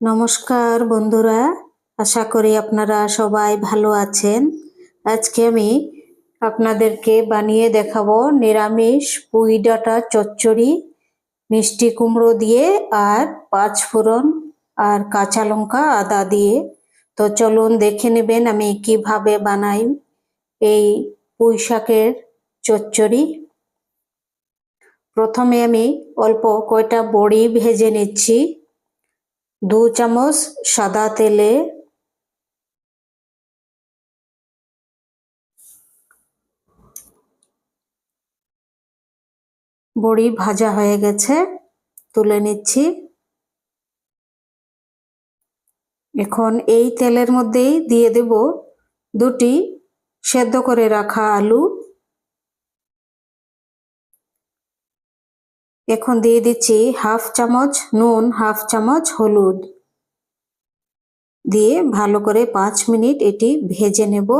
নমস্কার বন্ধুরা, আশা করি আপনারা সবাই ভালো আছেন। আজকে আমি আপনাদেরকে বানিয়ে দেখাবো নিরামিষ পুঁই ডাঁটা চচ্চড়ি, মিষ্টি কুমড়ো দিয়ে আর পাঁচ ফোড়ন আর কাঁচা লঙ্কা আদা দিয়ে। তো চলুন দেখে নেবেন আমি কীভাবে বানাই এই পুঁই শাকের চচ্চড়ি। প্রথমে আমি অল্প কয়টা বড়ি ভেজে নিচ্ছি। দু চামচ সাদা তেলে বড়ি ভাজা হয়ে গেছে। তুলে নিচ্ছি। এখন এই তেলের মধ্যেই দিয়ে দেব দুটি সেদ্ধ করে রাখা আলু। এখন দিয়ে দিচ্ছি হাফ চামচ নুন, হাফ চামচ হলুদ। দিয়ে ভালো করে পাঁচ মিনিট এটি ভেজে নেব।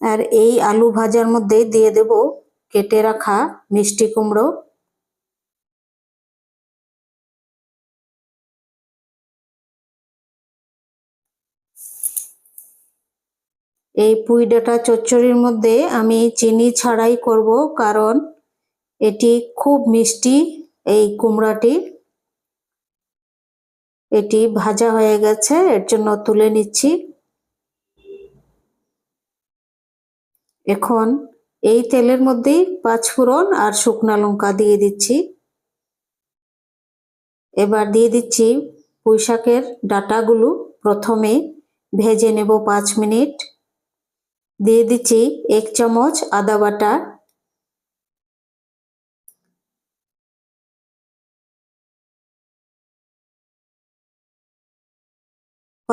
আর এই আলু ভাজার মধ্যে দিয়ে দেব কেটে রাখা মিষ্টি কুমড়ো। এই পুঁই ডাঁটা চচ্চড়ির মধ্যে আমি চিনি ছাড়াই করব, কারণ এটি খুব মিষ্টি, এই কুমড়াটি। এটি ভাজা হয়ে গেছে, এর জন্য তুলে নিচ্ছি। এখন এই তেলের মধ্যেই পাঁচফোড়ন আর শুকনা লঙ্কা দিয়ে দিচ্ছি। এবার দিয়ে দিচ্ছি পুঁইশাকের ডাটাগুলো। প্রথমে ভেজে নেব পাঁচ মিনিট। দিয়ে দিচ্ছি এক চামচ আদা বাটা।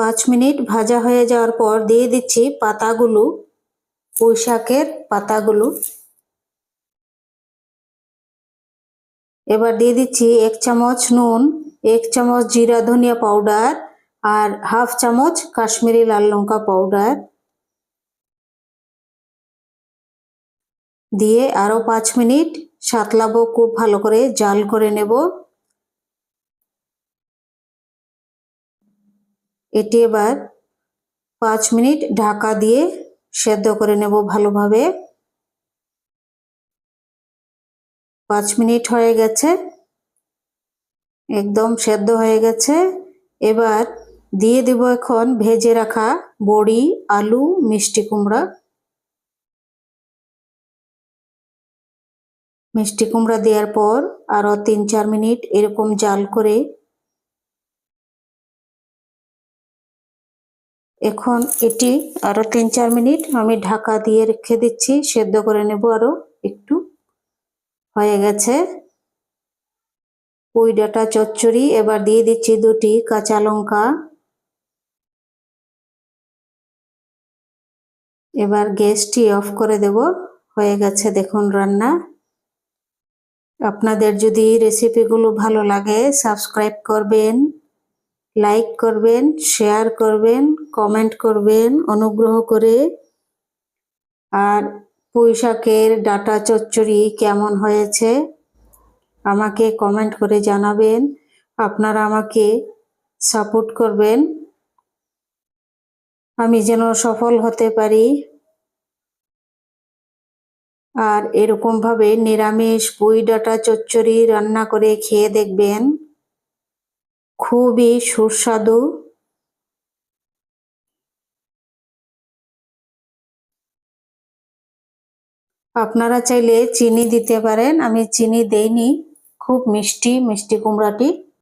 পাঁচ মিনিট ভাজা হয়ে যাওয়ার পর দিয়ে দিচ্ছি পাতাগুলো পুঁই শাকের পাতাগুলো। এবার দিয়ে দিচ্ছি এক চামচ নুন, এক চামচ জিরা ধনিয়া পাউডার আর হাফ চামচ কাশ্মীরি লাল লঙ্কা পাউডার। দিয়ে আরও পাঁচ মিনিট সাতলাবো খুব ভালো করে জাল করে নেব। এটি এবার পাঁচ মিনিট ঢাকা দিয়ে সেদ্ধ করে নেব ভালোভাবে। পাঁচ মিনিট হয়ে গেছে। একদম সেদ্ধ হয়ে গেছে। এবার দিয়ে দেব এখন ভেজে রাখা বড়ি, আলু, মিষ্টি কুমড়া। মিষ্টি কুমড়া দেওয়ার পর আরও তিন চার মিনিট এরকম জাল করে এখন এটি আরও তিন, চার মিনিট আমি ঢাকা দিয়ে রেখে দিচ্ছি, সেদ্ধ করে নেব আরও একটু। হয়ে গেছে। পুঁই ডাটা চচ্চড়ি, এবার দিয়ে দিচ্ছি দুটি কাঁচা লঙ্কা। এবার গ্যাসটি অফ করে দেব। হয়ে গেছে দেখুন রান্না। আপনাদের যদি রেসিপিগুলো ভালো লাগে, সাবস্ক্রাইব করবেন, লাইক করবেন, শেয়ার করবেন কমেন্ট করবেন, অনুগ্রহ করে। আর পুঁই শাকের ডাটা চচ্চড়ি কেমন হয়েছে, আমাকে কমেন্ট করে জানাবেন। আপনারা আমাকে সাপোর্ট করবেন। আমি যেন সফল হতে পারি। আর এরকমভাবে নিরামিষ পুঁই ডাটা চচ্চড়ি রান্না করে খেয়ে দেখবেন। খুবই সুস্বাদু। আপনারা চাইলে চিনি দিতে পারেন। আমি চিনি দেইনি। খুব মিষ্টি মিষ্টি কুমড়াটি।